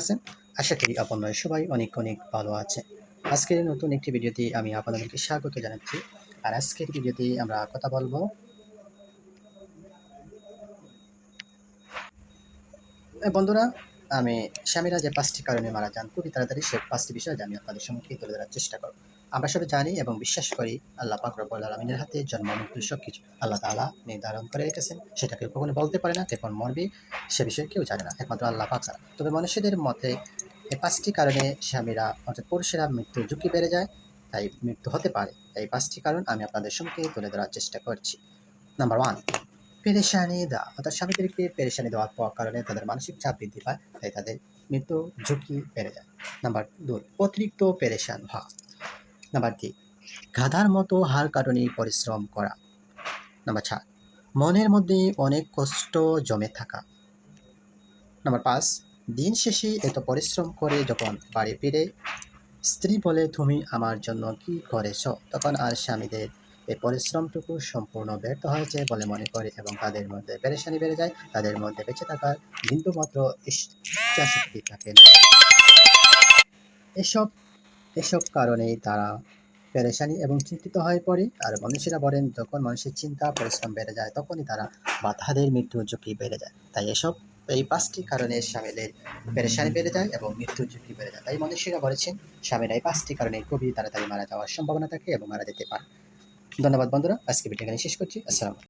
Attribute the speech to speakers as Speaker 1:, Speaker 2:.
Speaker 1: আছেন। আশা করি আপনারা সবাই অনেক অনেক ভালো আছে আজকের নতুন একটি ভিডিওতে আমি আপনাদেরকে স্বাগত জানাচ্ছি। আর আজকের ভিডিওতে আমরা কথা বলব বন্ধুরা, আমি স্বামীরা যে পাঁচটি কারণে মারা যান, খুবই তাড়াতাড়ি সে পাঁচটি বিষয় আমি আপনাদের সম্মুখে তুলে ধরার চেষ্টা করব। আমরা সবাই জানি এবং বিশ্বাস করি আল্লাহ পাক রব্বুল আলমিনের হাতে জন্ম মৃত্যু সব কিছু আল্লাহ তাআলা নির্ধারণ করে রেখেছেন। সেটা কেউ কখনো বলতে পারে না কখন মরবি, সে বিষয়ে কেউ জানে না। একমাত্র আল্লাহ পাক ছাড়া। তবে মানুষদের মতে এই পাঁচটি কারণে স্বামীরা, অর্থাৎ পুরুষেরা মৃত্যুর ঝুঁকি বেড়ে যায়, তাই মৃত্যু হতে পারে। এই পাঁচটি কারণ আমি আপনাদের সঙ্গে তুলে ধরার চেষ্টা করছি। নাম্বার ওয়ান, পেরেশানি দেওয়া। অর্থাৎ স্বামীদেরকে পেরেশানি দেওয়ার কারণে তাদের মানসিক চাপ বৃদ্ধি পায়, তাই তাদের মৃত্যু ঝুঁকি বেড়ে যায়। নাম্বার দুই, অতিরিক্ত পেরেশান হওয়া। নাম্বার তিন, গাধার মতো হার কারণে পরিশ্রম করা। নাম্বার চার, মনের মধ্যে অনেক কষ্ট জমে থাকা। নাম্বার পাঁচ, দিন শেষে এত পরিশ্রম করে যখন বাড়ি ফিরে, স্ত্রী বলে, তুমি আমার জন্য কি করেছ? তখন আর স্বামীদের এই পরিশ্রমটুকু সম্পূর্ণ ব্যর্থ হয়েছে বলে মনে করে এবং তাদের মধ্যে পেরেশানি বেড়ে যায়। তাদের মধ্যে বেঁচে থাকার বিন্দুমাত্র ইচ্ছাশক্তি থাকে এসব এসব কারণেই তারা পেরেশানি এবং চিন্তিত হয়ে পড়ে। আর মানুষেরা বলেন, যখন মানুষের চিন্তা, পরিশ্রম বেড়ে যায়, তখনই তারা বা তাদের মৃত্যুর ঝুঁকি বেড়ে যায়। তাই এসব, এই পাঁচটি কারণে স্বামীদের পেরেশানি বেড়ে যায় এবং মৃত্যুর ঝুঁকি বেড়ে যায়। তাই মানুষেরা বলেছেন, স্বামীরা এই পাঁচটি কারণে খুবই তাড়াতাড়ি মারা যাওয়ার সম্ভাবনা থাকে এবং মারা যেতে পারে। ধন্যবাদ বন্ধুরা আজকে ভিডিও এখানে শেষ করছি। আসসালাম